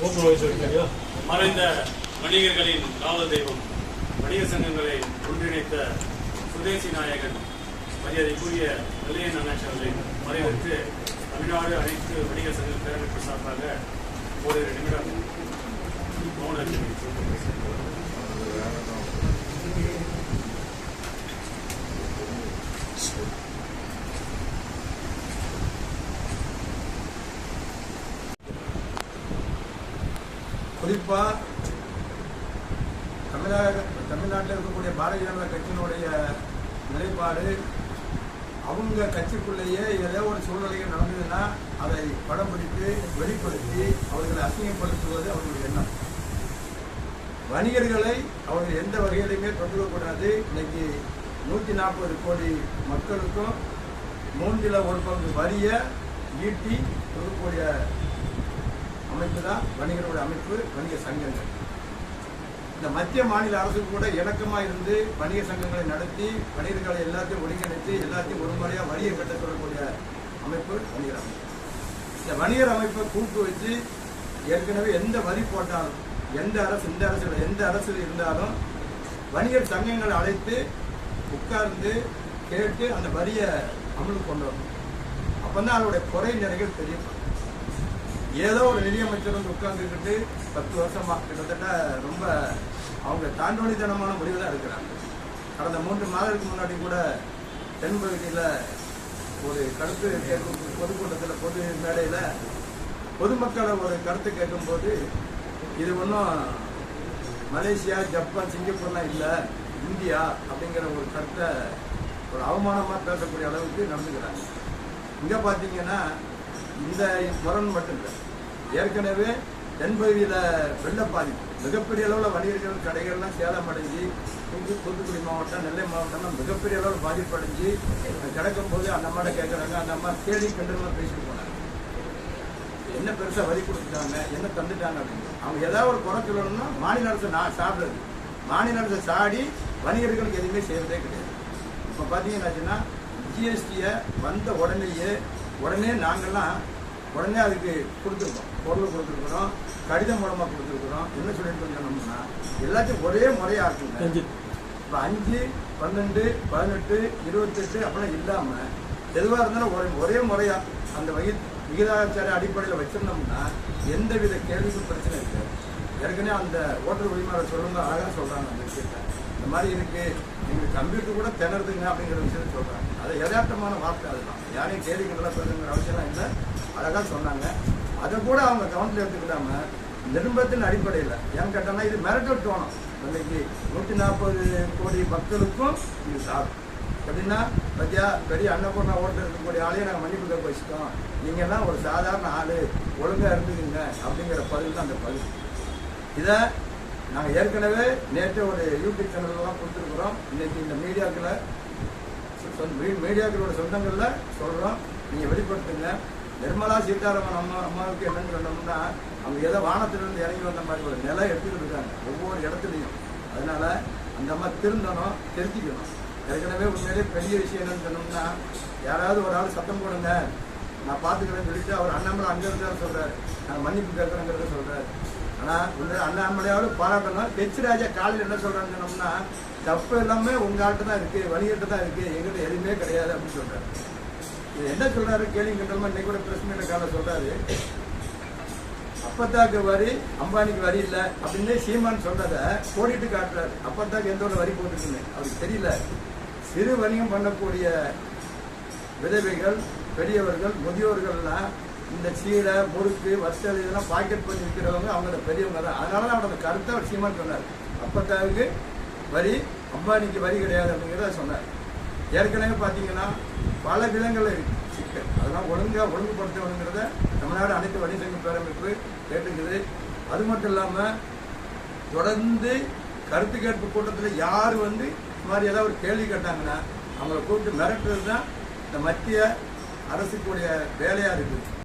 மறைந்த வணிகர்களின் காவல் தெய்வம் வணிக சங்கங்களை ஒன்றிணைத்த சுதேசி நாயகன் மரியாதைக்குரிய வெள்ளையன் அண்ணாச்சி அவர்களின் மறைவிற்கு தமிழ்நாடு அனைத்து வணிக சங்க பேரமைப்பு சார்பாக ஒரு நிமிடம் மௌன குறிப்பா தமிழக தமிழ்நாட்டில் இருக்கக்கூடிய பாரதிய ஜனதா கட்சியினுடைய நிலைப்பாடு அவங்க கட்சிக்குள்ளேயே ஏதோ ஒரு சூழ்நிலைகள் நடந்ததுன்னா அதை படம் பிடித்து வெளிப்படுத்தி அவர்களை அசிங்கப்படுத்துவது அவர்களுடைய எண்ணம். வணிகர்களை அவர்கள் எந்த வகையிலையுமே தொட்டுவிடக்கூடாது இன்னைக்கு நூற்றி நாற்பது கோடி மக்களுக்கும் மூன்றில் ஒரு பங்கு வரிய ஈட்டி கொடுக்கக்கூடிய அமைப்பு தான் வணிகர்களுடைய அமைப்பு வணிக சங்கங்கள். இந்த மத்திய மாநில அரசு கூட இணக்கமாக இருந்து வணிக சங்கங்களை நடத்தி வணிகர்களை எல்லாத்தையும் ஒருங்கிணைத்து எல்லாத்தையும் ஒரு முறையாக வரியை கட்ட சொல்லக்கூடிய அமைப்பு வணிகர் அமைப்பு. இந்த வணிகர் அமைப்பை கூட்டு வச்சு ஏற்கனவே எந்த வரி போட்டாலும் எந்த அரசு இந்த அரசு இல்லை, எந்த அரசு இருந்தாலும் வணிகர் சங்கங்களை அழைத்து உட்கார்ந்து கேட்டு அந்த வரியை அமலுக்கு கொண்டு வரணும். அப்பதான் அதனுடைய குறை நிறைகள் தெரியப்படும். ஏதோ ஒரு நிதியமைச்சர் வந்து உட்கார்ந்துக்கிட்டு பத்து வருஷமா கிட்டத்தட்ட ரொம்ப அவங்க தாண்டோனித்தனமான முடிவு தான் எடுக்கிறாங்க கடந்த மூன்று மாதத்துக்கு முன்னாடி கூட தென்பகுதியில் ஒரு கருத்து கேட்கும் பொதுக்கூட்டத்தில் பொது மேடையில் பொதுமக்களை ஒரு கருத்து கேட்கும்போது இது ஒன்றும் மலேசியா ஜப்பான் சிங்கப்பூர்லாம் இல்லை இந்தியா அப்படிங்கிற ஒரு கருத்தை ஒரு அவமானமாக பேசக்கூடிய அளவுக்கு நடந்துக்கிறாங்க இங்கே பார்த்தீங்கன்னா இந்த முரண் மட்டும் இல்லை ஏற்கனவே தென்பகுதியில் வெள்ள பாதிப்பு மிகப்பெரிய அளவில் வணிகர்கள் கடைகள்லாம் சேதம் அடைஞ்சு தூத்து தூத்துக்குடி மாவட்டம் நெல்லை மாவட்டம்லாம் மிகப்பெரிய அளவில் பாதிப்படைஞ்சு கிடக்கும் போது அந்த அம்மாட்ட கேட்குறாங்க அந்த அம்மா தேடி கண்டுலாம் பேசிட்டு போனாங்க. என்ன பெருசாக வரி கொடுத்துட்டாங்க என்ன தந்துட்டாங்க அப்படின்னு. அவங்க ஏதாவது ஒரு குறை சொல்லணும்னா மாநில அரசு நான் சாப்பிடுறது. மாநில அரசு சாடி வணிகர்களுக்கு எதுவுமே செய்யறதே கிடையாது. இப்போ பார்த்தீங்கன்னாச்சுன்னா ஜிஎஸ்டியை வந்த உடனேயே உடனே நாங்கள்லாம் உடனே அதுக்கு கொடுத்துருக்கோம். பொருள் கொடுத்துருக்குறோம். கடிதம் மூலமாக கொடுத்துருக்குறோம். என்ன சொல்லிட்டு சொன்னோம்னா எல்லாத்தையும் ஒரே முறையாக இருக்குங்க. இப்போ அஞ்சு பன்னெண்டு பதினெட்டு இருபத்தெட்டு அப்படிலாம் இல்லாமல் எதுவாக இருந்தாலும் ஒரே ஒரே முறையாக அந்த வகி விகிதாச்சார அடிப்படையில் வச்சிருந்தோம்னா எந்தவித கேள்விக்கும் பிரச்சனை இருக்காது ஏற்கனவே அந்த ஓட்டர் உரிமையாளர் சொல்லுங்க அழகாக சொல்கிறாங்க அந்த விஷயத்த. இந்த மாதிரி இருக்குது எங்களுக்கு கம்ப்யூட்டர் கூட திணறுதுங்க அப்படிங்கிற விஷயத்த சொல்கிறாங்க அது யதார்த்தமான வார்த்தை அதுதான். யாரையும் கேள்விகளெல்லாம் சொல்லுங்கிற அவசியம்லாம் இல்லை. அழகாக சொன்னாங்க. அதை கூட அவங்க கவனத்தில் எடுத்துக்கிடாம நிருபத்தின் அடிப்படையில். ஏன்னு கேட்டோம்னா இது மிரட்டல் தோணும் இன்னைக்கு நூற்றி நாற்பது கோடி மக்களுக்கும் இது சாப்பிடும் எப்படின்னா பத்தியா பெரிய அன்னபூர்ணா ஓட்டு இருக்கக்கூடிய ஆளையும் நாங்கள் மன்னிப்பு கேட்க வச்சுட்டோம். நீங்கள்லாம் ஒரு சாதாரண ஆள் ஒழுங்காக இருந்துக்குங்க அப்படிங்கிற பதில் தான் அந்த பதில். இதை நாங்கள் ஏற்கனவே நேற்று ஒரு யூடியூப் சேனல்லாம் கொடுத்துருக்குறோம். இன்னைக்கு இந்த மீடியாக்களை மீடியாக்களோட சொந்தங்களில் சொல்கிறோம் நீங்கள் வெளிப்படுத்துங்க. நிர்மலா சீதாராமன் அம்மா அம்மாவுக்கு என்னன்னு சொன்னோம்னா அவங்க ஏதோ வானத்திலிருந்து இறங்கி வந்த மாதிரி ஒரு நிலை எடுத்துக்கிட்டு இருக்காங்க. ஒவ்வொரு இடத்துலையும். அதனால அந்த அம்மா திருந்தணும் திருத்திக்கணும். ஏற்கனவே உண்மையிலே பெரிய விஷயம் என்னன்னு சொன்னோம்னா யாராவது ஒரு ஆள் சத்தம் போடுங்க. நான் பார்த்துக்கிறேன்னு சொல்லிட்டு அவர் அண்ணாமலை அங்கே இருந்தாலும் சொல்கிறார் நான் மன்னிப்பு கேட்குறேங்கிறத சொல்கிறார் ஆனால் உண்மையிலே அண்ணாமலையாவது பாராட்டணும் ஹெச் ராஜா காலையில் என்ன சொல்கிறாங்கன்னா சொன்னோம்னா தப்பு எல்லாமே உங்கள் ஆள்கிட்ட தான் இருக்குது வணிகர்கிட்ட தான் இருக்குது எங்கிட்ட எதுவுமே கிடையாது அப்படின்னு சொல்கிறாரு இது என்ன சொல்றாரு? கேள்வி கட்டமா இன்னைக்கு கூட பிரஸ் மீட்ல கால சொல்றாரு. அப்பத்தாக்கு வரி அம்பானிக்கு வரி இல்ல அப்படின்னு சீமான் சொன்னதை போடிட்டு காட்டுறாரு. அப்பத்தாக்கு எந்த ஒரு வரி போட்டுருக்குன்னு அவருக்கு தெரியல. சிறு வணிகம் பண்ணக்கூடிய விதவைகள் பெரியவர்கள் முதியோர்கள்லாம் இந்த சீடை முறுக்கு வர்த்தல் இதெல்லாம் பாக்கெட் பண்ணி விற்கிறவங்க அவங்க பெரியவங்க தான். அதனால தான் அவரோட கருத்தை அவர் சீமான் சொன்னார். அப்பத்தாவுக்கு வரி அம்பானிக்கு வரி கிடையாது அப்படிங்கிறத சொன்னார். ஏற்கனவே பார்த்தீங்கன்னா பல விதங்கள் இருக்குது சிக்கல் அதெல்லாம் ஒழுங்காக ஒழுங்குபடுத்தணுங்கிறத தமிழ்நாடு அனைத்து வணிகங்க பேரமைப்பு கேட்டுக்குது. அது மட்டும் இல்லாமல் தொடர்ந்து கருத்து கேட்பு கூட்டத்தில் யார் வந்து இந்த மாதிரி ஏதாவது ஒரு கேள்வி கேட்டாங்கன்னா அவங்கள கூப்பிட்டு மிரட்டுறது தான் இந்த மத்திய அரசுக்குடைய வேலையாக இருக்குது.